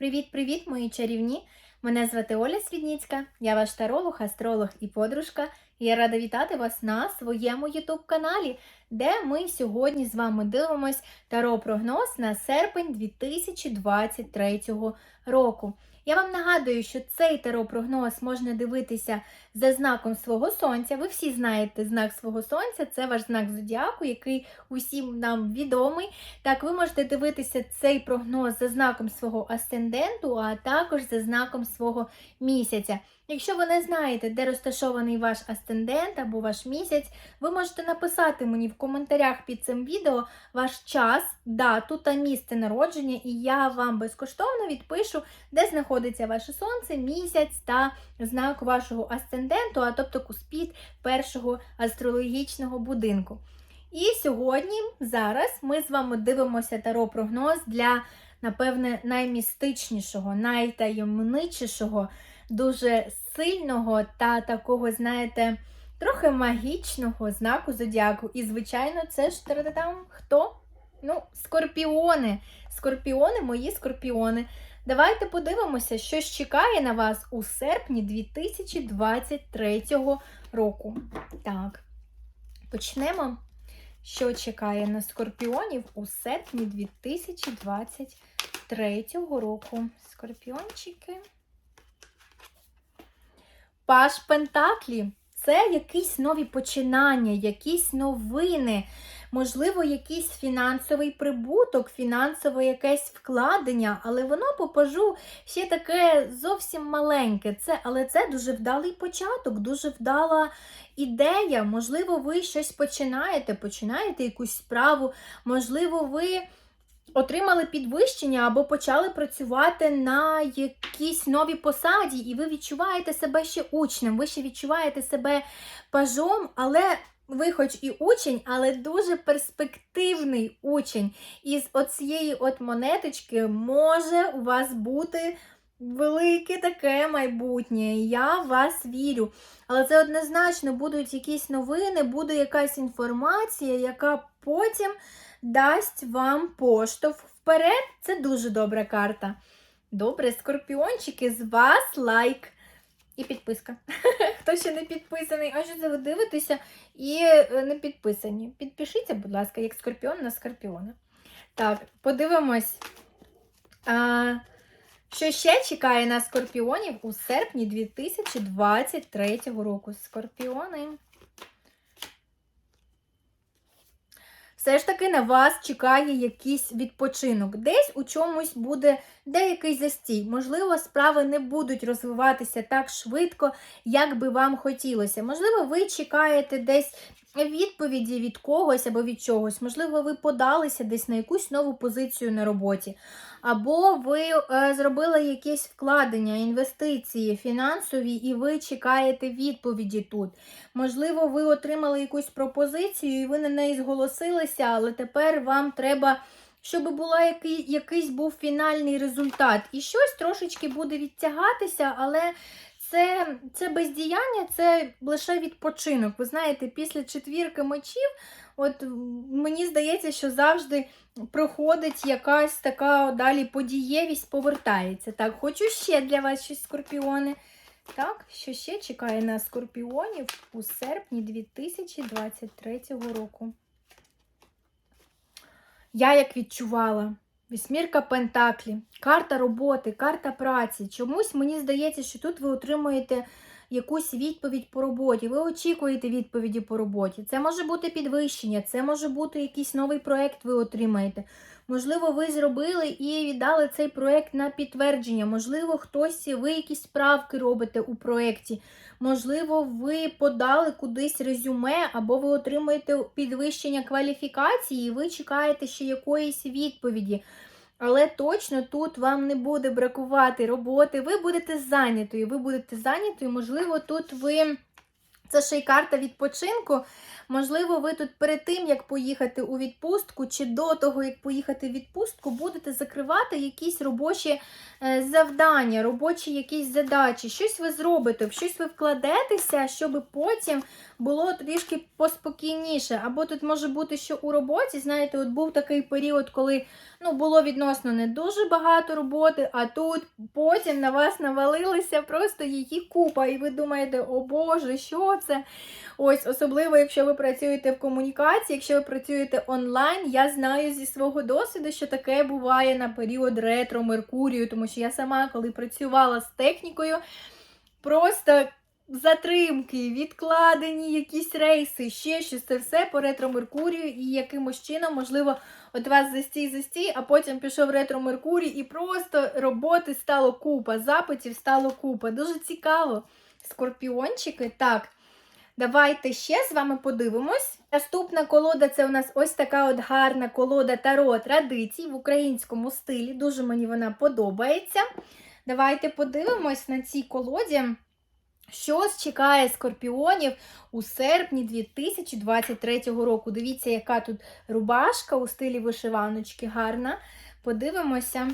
Привіт-привіт, мої чарівні! Мене звати Оля Свідніцька, я ваш таролог, астролог і подружка. Я рада вітати вас на своєму YouTube каналі, де ми сьогодні з вами дивимось таро-прогноз на серпень 2023 року. Я вам нагадую, що цей таро-прогноз можна дивитися за знаком свого сонця. Ви всі знаєте знак свого сонця, це ваш знак зодіаку, який усім нам відомий. Так, ви можете дивитися цей прогноз за знаком свого асценденту, а також за знаком свого місяця. Якщо ви не знаєте, де розташований ваш асцендент або ваш місяць, ви можете написати мені в коментарях під цим відео ваш час, дату та місце народження, і я вам безкоштовно відпишу, де знаходиться ваше сонце, місяць та знак вашого асценденту, а тобто куспід першого астрологічного будинку. І сьогодні, зараз, ми з вами дивимося таро-прогноз для, напевне, наймістичнішого, найтаємничішого, дуже сильного та такого, знаєте, трохи магічного знаку зодіаку. І, звичайно, це ж та-та-там хто? Ну, скорпіони. Скорпіони, мої скорпіони. Давайте подивимося, що ж чекає на вас у серпні 2023 року. Так, почнемо. Що чекає на скорпіонів у серпні 2023 року? Скорпіончики. Паш Пентаклі. Це якісь нові починання, якісь новини, можливо, якийсь фінансовий прибуток, фінансове якесь вкладення, але воно по пажу ще таке зовсім маленьке. Це, Але це дуже вдалий початок, дуже вдала ідея. Можливо, ви щось починаєте, починаєте якусь справу, можливо, ви. Отримали підвищення або почали працювати на якійсь новій посаді, і ви відчуваєте себе ще учнем, ви ще відчуваєте себе пажом, але ви хоч і учень, але дуже перспективний учень. І з оцієї от монеточки може у вас бути велике таке майбутнє. Я в вас вірю. Але це однозначно будуть якісь новини, буде якась інформація, яка потім дасть вам поштовх вперед. Це дуже добра карта. Добре, скорпіончики, з вас лайк і підписка. Хто ще не підписаний, а що це ви дивитеся і е, не підписані. Підпишіться, будь ласка, як скорпіон на скорпіона. Так, подивимось. А, Що ще чекає на скорпіонів у серпні 2023 року? Скорпіони. Все ж таки на вас чекає якийсь відпочинок. Десь у чомусь буде деякий застій. Можливо, справи не будуть розвиватися так швидко, як би вам хотілося. Можливо, ви чекаєте десь відповіді від когось або від чогось. Можливо, ви подалися десь на якусь нову позицію на роботі. Або ви е, зробили якесь вкладення, інвестиції фінансові, і ви чекаєте відповіді тут. Можливо, ви отримали якусь пропозицію, і ви на неї зголосилися, але тепер вам треба. Щоб була який, якийсь був фінальний результат. І щось трошечки буде відтягатися, але це це бездіяння, це лише відпочинок. Ви знаєте, після четвірки мечів, от мені здається, що завжди проходить якась така далі подієвість, повертається. Так, хочу ще для вас щось скорпіони. Так, що ще чекає на скорпіонів у серпні 2023 року? Я як відчувала. Вісьмірка Пентаклі, карта роботи, карта праці. Чомусь мені здається, що тут ви отримуєте якусь відповідь по роботі. Ви очікуєте відповіді по роботі. Це може бути підвищення, це може бути якийсь новий проект, ви отримаєте. Можливо, ви зробили і віддали цей проєкт на підтвердження. Можливо, хтось, ви якісь справки робите у проєкті. Можливо, ви подали кудись резюме, або ви отримуєте підвищення кваліфікації, і ви чекаєте ще якоїсь відповіді. Але точно тут вам не буде бракувати роботи. Ви будете зайнятою. Ви будете зайнятою, можливо, тут ви Це ще й карта відпочинку. Можливо, ви тут перед тим, як поїхати у відпустку, чи до того, як поїхати в відпустку, будете закривати якісь робочі е, завдання, робочі якісь задачі. Щось ви зробите, в щось ви вкладетеся, щоб потім було трішки поспокійніше. Або тут може бути, що у роботі, знаєте, от був такий період, коли ну, було відносно не дуже багато роботи, а тут потім на вас навалилися просто її купа, і ви думаєте, о Боже, що це? Ось, особливо, якщо ви працюєте в комунікації, якщо ви працюєте онлайн, я знаю зі свого досвіду, що таке буває на період ретро Меркурію, тому що я сама, коли працювала з технікою, просто затримки, відкладені якісь рейси, ще щось це все по ретро Меркурію, і якимось чином, можливо, от вас застій застій, а потім пішов ретро Меркурій, і просто роботи стало купа, запитів стало купа. Дуже цікаво. Скорпіончики, так. Давайте ще з вами подивимось. Наступна колода це у нас ось така от гарна колода Таро традицій в українському стилі. Дуже мені вона подобається. Давайте подивимось на цій колоді, що чекає скорпіонів у серпні 2023 року. Дивіться, яка тут рубашка у стилі вишиваночки гарна. Подивимося,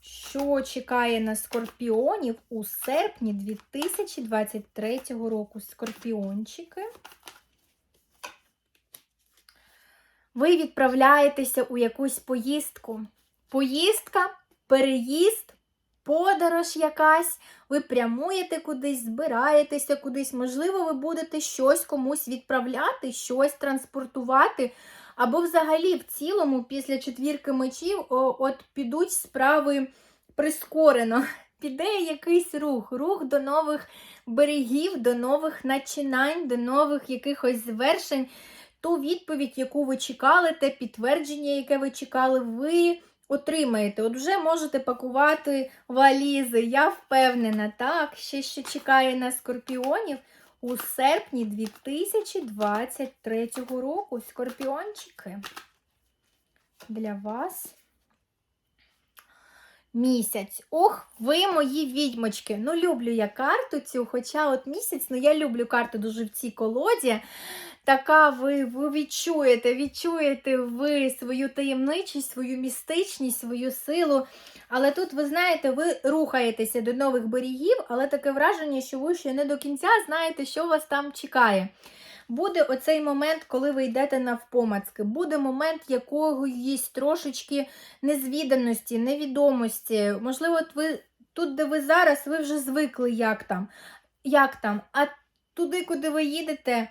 що чекає на скорпіонів у серпні 2023 року. Скорпіончики. Ви відправляєтеся у якусь поїздку. Поїздка, переїзд, подорож якась. Ви прямуєте кудись, збираєтеся кудись. Можливо, ви будете щось комусь відправляти, щось транспортувати. Або взагалі, в цілому, після четвірки мечів, от підуть справи прискорено. Піде якийсь рух, рух до нових берегів, до нових начинань, до нових якихось звершень. Ту відповідь, яку ви чекали, те підтвердження, яке ви чекали, ви отримаєте. От вже можете пакувати валізи. Я впевнена, так, ще що чекає на скорпіонів у серпні 2023 року. Скорпіончики для вас місяць. Ох, ви мої відьмочки. Ну, люблю я карту цю, хоча от місяць, ну я люблю карту дуже в цій колоді. Така ви, ви відчуєте, відчуєте ви свою таємничість, свою містичність, свою силу. Але тут, ви знаєте, ви рухаєтеся до нових берегів, але таке враження, що ви ще не до кінця знаєте, що вас там чекає. Буде оцей момент, коли ви йдете навпомацки. Буде момент якоїсь трошечки незвіданості, невідомості. Можливо, от ви тут, де ви зараз, ви вже звикли, як там. Як там. А туди, куди ви їдете,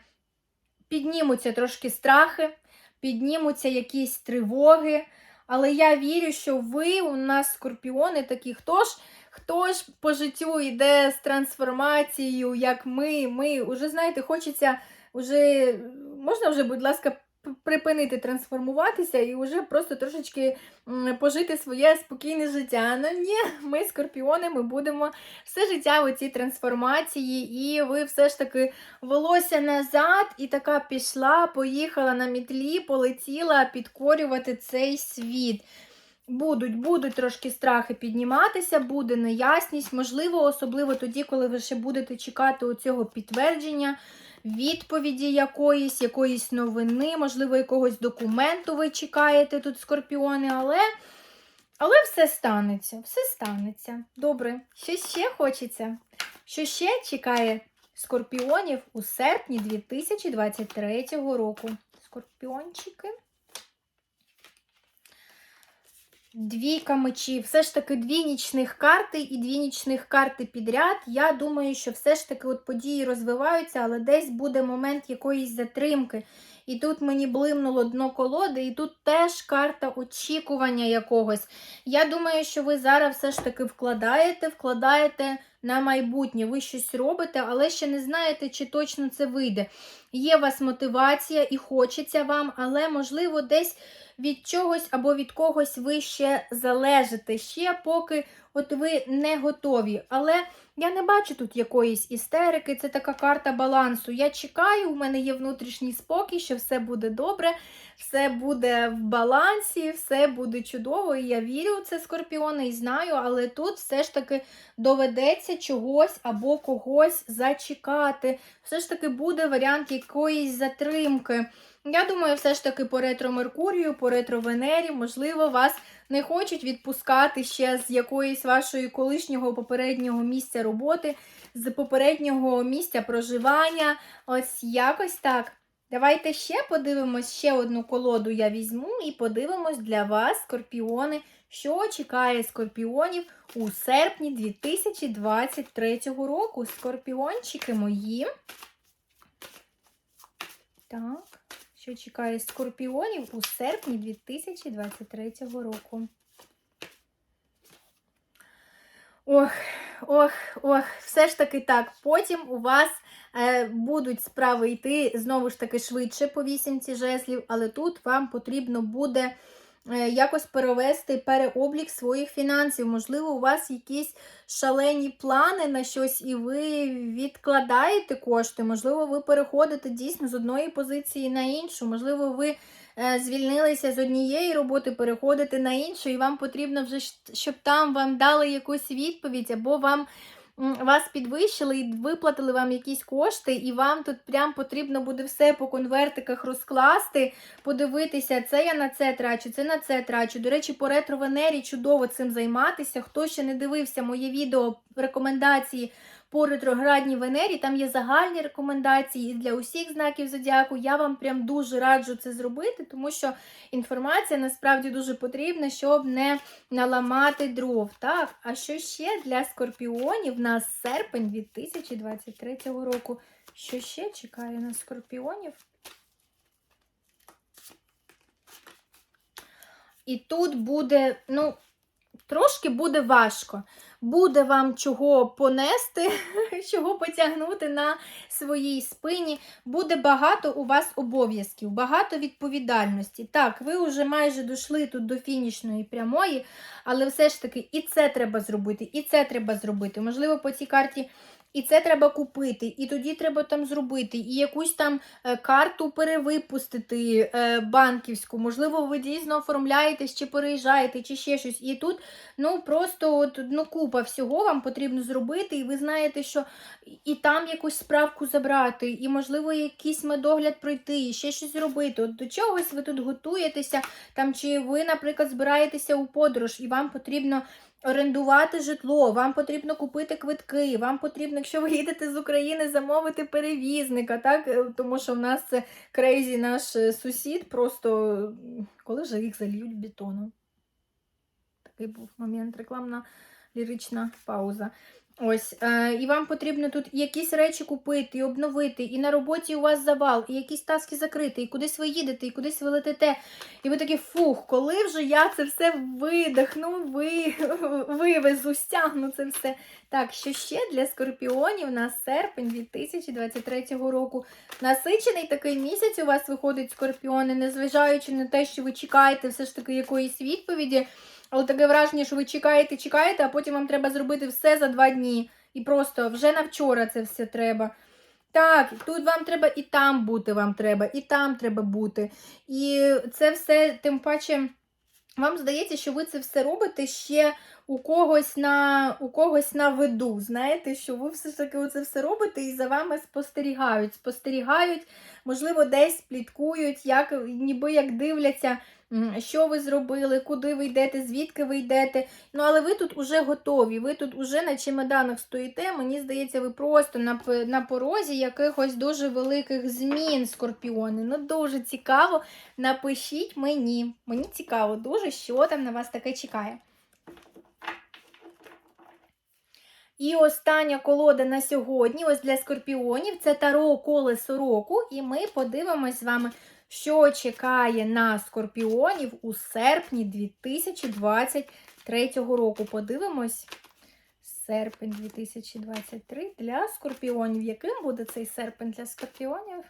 піднімуться трошки страхи, піднімуться якісь тривоги. Але я вірю, що ви у нас скорпіони такі, хто ж хто ж по життю йде з трансформацією, як ми, ми. Уже, знаєте, хочеться, уже, можна вже, будь ласка, припинити трансформуватися і вже просто трошечки пожити своє спокійне життя. Ну ні, ми скорпіони, ми будемо все життя в цій трансформації, і ви все ж таки волосся назад, і така пішла, поїхала на мітлі, полетіла підкорювати цей світ. Будуть, будуть трошки страхи підніматися, буде неясність, можливо, особливо тоді, коли ви ще будете чекати цього підтвердження, відповіді якоїсь, якоїсь новини, можливо, якогось документу ви чекаєте тут, скорпіони, але, але все станеться, все станеться. Добре, що ще хочеться? Що ще чекає скорпіонів у серпні 2023 року? Скорпіончики. Двійка мечів. Все ж таки дві нічних карти і дві нічних карти підряд. Я думаю, що все ж таки от події розвиваються, але десь буде момент якоїсь затримки. І тут мені блимнуло дно колоди, і тут теж карта очікування якогось. Я думаю, що ви зараз все ж таки вкладаєте, вкладаєте на майбутнє. Ви щось робите, але ще не знаєте, чи точно це вийде. Є вас мотивація і хочеться вам, але, можливо, десь від чогось або від когось ви ще залежите, ще поки от ви не готові. Але я не бачу тут якоїсь істерики, це така карта балансу. Я чекаю, у мене є внутрішній спокій, що все буде добре, все буде в балансі, все буде чудово. І я вірю це скорпіони і знаю, але тут все ж таки доведеться чогось або когось зачекати. Все ж таки буде варіант якоїсь затримки. Я думаю, все ж таки по ретро Меркурію, по ретро Венері, можливо, вас не хочуть відпускати ще з якоїсь вашої колишнього попереднього місця роботи, з попереднього місця проживання. Ось якось так. Давайте ще подивимось, ще одну колоду я візьму і подивимось для вас, скорпіони, що чекає скорпіонів у серпні 2023 року. Скорпіончики мої. Так, що чекає скорпіонів у серпні 2023 року. Ох, ох, ох, все ж таки так. Потім у вас е, будуть справи йти знову ж таки швидше по вісімці жезлів, але тут вам потрібно буде якось перевести переоблік своїх фінансів. Можливо, у вас якісь шалені плани на щось, і ви відкладаєте кошти. Можливо, ви переходите дійсно з одної позиції на іншу. Можливо, ви е, звільнилися з однієї роботи, переходите на іншу, і вам потрібно вже, щоб там вам дали якусь відповідь, або вам. Вас підвищили і виплатили вам якісь кошти, і вам тут прям потрібно буде все по конвертиках розкласти, подивитися, це я на це трачу, це на це трачу. До речі, по ретро Венері чудово цим займатися. Хто ще не дивився моє відео рекомендації по ретроградній Венері, там є загальні рекомендації і для усіх знаків зодіаку. Я вам прям дуже раджу це зробити, тому що інформація насправді дуже потрібна, щоб не наламати дров. Так, а що ще для скорпіонів на серпень 2023 року? Що ще чекає на скорпіонів? І тут буде, ну, трошки буде важко. Буде вам чого понести, чого потягнути на своїй спині. Буде багато у вас обов'язків, багато відповідальності. Так, ви вже майже дійшли тут до фінішної прямої, але все ж таки і це треба зробити, і це треба зробити. Можливо, по цій карті і це треба купити, і тоді треба там зробити, і якусь там е, карту перевипустити е, банківську. Можливо, ви дійсно оформляєтесь, чи переїжджаєте, чи ще щось. І тут ну просто от, ну, купа всього вам потрібно зробити, і ви знаєте, що і там якусь справку забрати, і, можливо, якийсь медогляд пройти, і ще щось зробити. От до чогось ви тут готуєтеся, там, чи ви, наприклад, збираєтеся у подорож, і вам потрібно. Орендувати житло, вам потрібно купити квитки, вам потрібно, якщо ви їдете з України, замовити перевізника, так? Е, Тому що в нас це крейзі наш е, сусід, просто коли же їх зальють бетоном. Такий був момент, рекламна лірична пауза. Ось, е, і вам потрібно тут якісь речі купити, і обновити, і на роботі у вас завал, і якісь таски закрити, і кудись ви їдете, і кудись ви летите. І ви такі, фух, коли вже я це все видихну, ви, вивезу, стягну це все. Так, що ще для скорпіонів на серпень 2023 року. Насичений такий місяць у вас виходить скорпіони, незважаючи на те, що ви чекаєте все ж таки якоїсь відповіді. Але таке враження, що ви чекаєте, чекаєте, а потім вам треба зробити все за два дні. І просто вже на вчора це все треба. Так, тут вам треба і там бути, вам треба, і там треба бути. І це все, тим паче, вам здається, що ви це все робите ще у когось на у когось на виду. Знаєте, що ви все ж таки це все робите і за вами спостерігають. Спостерігають, можливо, десь пліткують, як, ніби як дивляться, що ви зробили, куди ви йдете, звідки ви йдете. Ну, але ви тут уже готові, ви тут уже на чемоданах стоїте. Мені здається, ви просто на, на порозі якихось дуже великих змін, скорпіони. Ну, дуже цікаво. Напишіть мені. Мені цікаво дуже, що там на вас таке чекає. І остання колода на сьогодні, ось для скорпіонів, це Таро колесо року. І ми подивимось з вами, що чекає на скорпіонів у серпні 2023 року. Подивимось. Серпень 2023 для скорпіонів. Яким буде цей серпень для скорпіонів?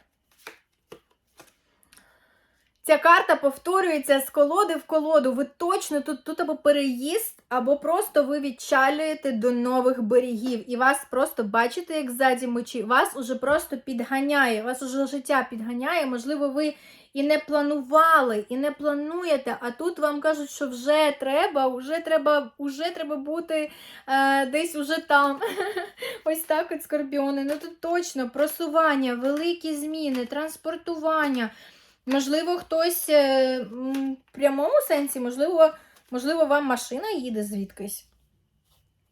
Ця карта повторюється з колоди в колоду. Ви точно тут, тут або переїзд, або просто ви відчалюєте до нових берегів. І вас просто бачите, як ззаді мечі, вас уже просто підганяє, вас уже життя підганяє. Можливо, ви і не планували, і не плануєте, а тут вам кажуть, що вже треба, вже треба, вже треба бути е, десь уже там. Ось так от скорпіони. Ну тут точно просування, великі зміни, транспортування. Можливо, хтось е, в прямому сенсі, можливо, можливо, вам машина їде звідкись.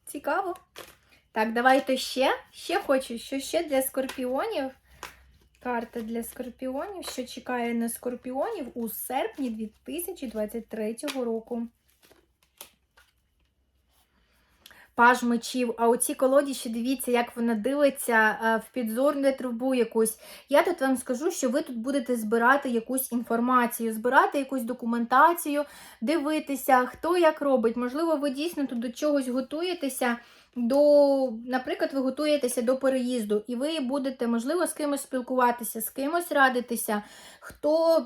Цікаво. Так, давайте ще. Ще хочу, що ще для скорпіонів. Карта для скорпіонів, що чекає на скорпіонів у серпні 2023 року. Паж мечів, а оці колоді ще дивіться, як вона дивиться е, в підзорну трубу якусь. Я тут вам скажу, що ви тут будете збирати якусь інформацію, збирати якусь документацію, дивитися, хто як робить. Можливо, ви дійсно тут до чогось готуєтеся. До, наприклад, ви готуєтеся до переїзду, і ви будете, можливо, з кимось спілкуватися, з кимось радитися, хто,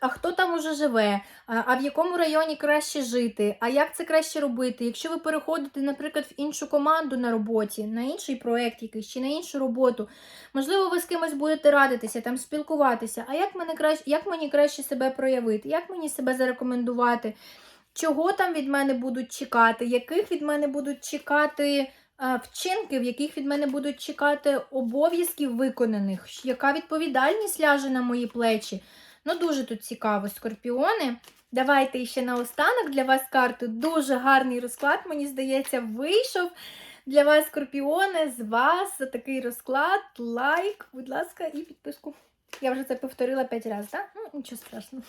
а хто там уже живе, а, в якому районі краще жити, а як це краще робити. Якщо ви переходите, наприклад, в іншу команду на роботі, на інший проєкт якийсь чи на іншу роботу, можливо, ви з кимось будете радитися, там спілкуватися, а як, мене краще, як мені краще себе проявити, як мені себе зарекомендувати. Чого там від мене будуть чекати, яких від мене будуть чекати вчинків, яких від мене будуть чекати обов'язків виконаних, яка відповідальність ляже на мої плечі. Ну, дуже тут цікаво, скорпіони. Давайте ще наостанок для вас карту. Дуже гарний розклад, мені здається, вийшов. Для вас, скорпіони, з вас за такий розклад. Лайк, будь ласка, і підписку. Я вже це повторила 5 разів, так? Ну, нічого страшного.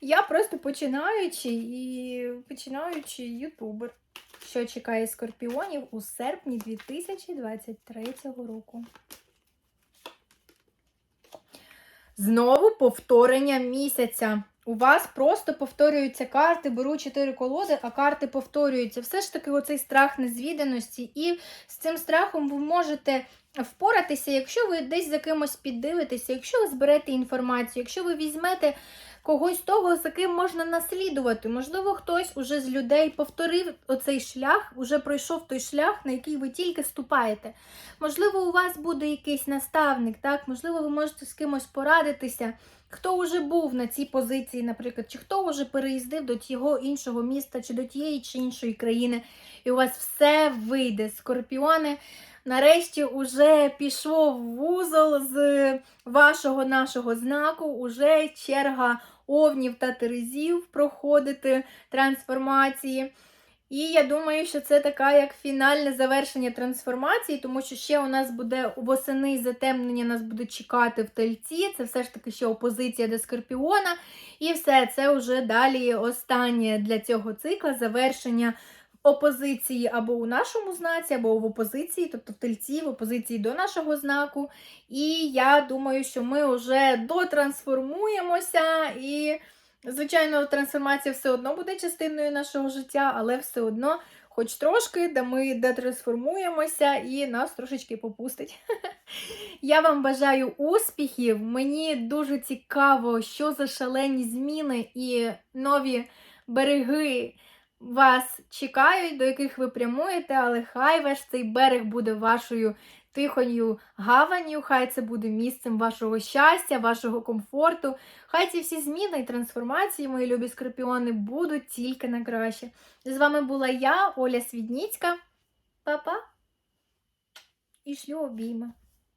Я просто починаючий і починаючий ютубер, що чекає скорпіонів у серпні 2023 року. Знову повторення місяця. У вас просто повторюються карти, беру 4 колоди, а карти повторюються. Все ж таки, оцей страх незвіданості. І з цим страхом ви можете впоратися, якщо ви десь за кимось піддивитеся, якщо ви зберете інформацію, якщо ви візьмете когось того, за ким можна наслідувати. Можливо, хтось уже з людей повторив оцей шлях, уже пройшов той шлях, на який ви тільки ступаєте. Можливо, у вас буде якийсь наставник, так? Можливо, ви можете з кимось порадитися. Хто вже був на цій позиції, наприклад, чи хто вже переїздив до тього іншого міста, чи до тієї чи іншої країни, і у вас все вийде. Скорпіони, нарешті уже пішов вузол з вашого нашого знаку, уже черга овнів та терезів проходити трансформації. І я думаю, що це така як фінальне завершення трансформації, тому що ще у нас буде восени затемнення, нас буде чекати в тельці. Це все ж таки ще опозиція до скорпіона. І все, це вже далі останнє для цього цикла завершення опозиції або у нашому знаці, або в опозиції, тобто в тельці, в опозиції до нашого знаку. І я думаю, що ми вже дотрансформуємося і. Звичайно, трансформація все одно буде частиною нашого життя, але все одно, хоч трошки, де ми детрансформуємося і нас трошечки попустить. Я вам бажаю успіхів. Мені дуже цікаво, що за шалені зміни і нові береги вас чекають, до яких ви прямуєте, але хай ваш цей берег буде вашою тихою гаванню, хай це буде місцем вашого щастя, вашого комфорту. Хай ці всі зміни і трансформації, мої любі скорпіони, будуть тільки на краще. З вами була я, Оля Свідніцька. Па-па! І шлю обійми.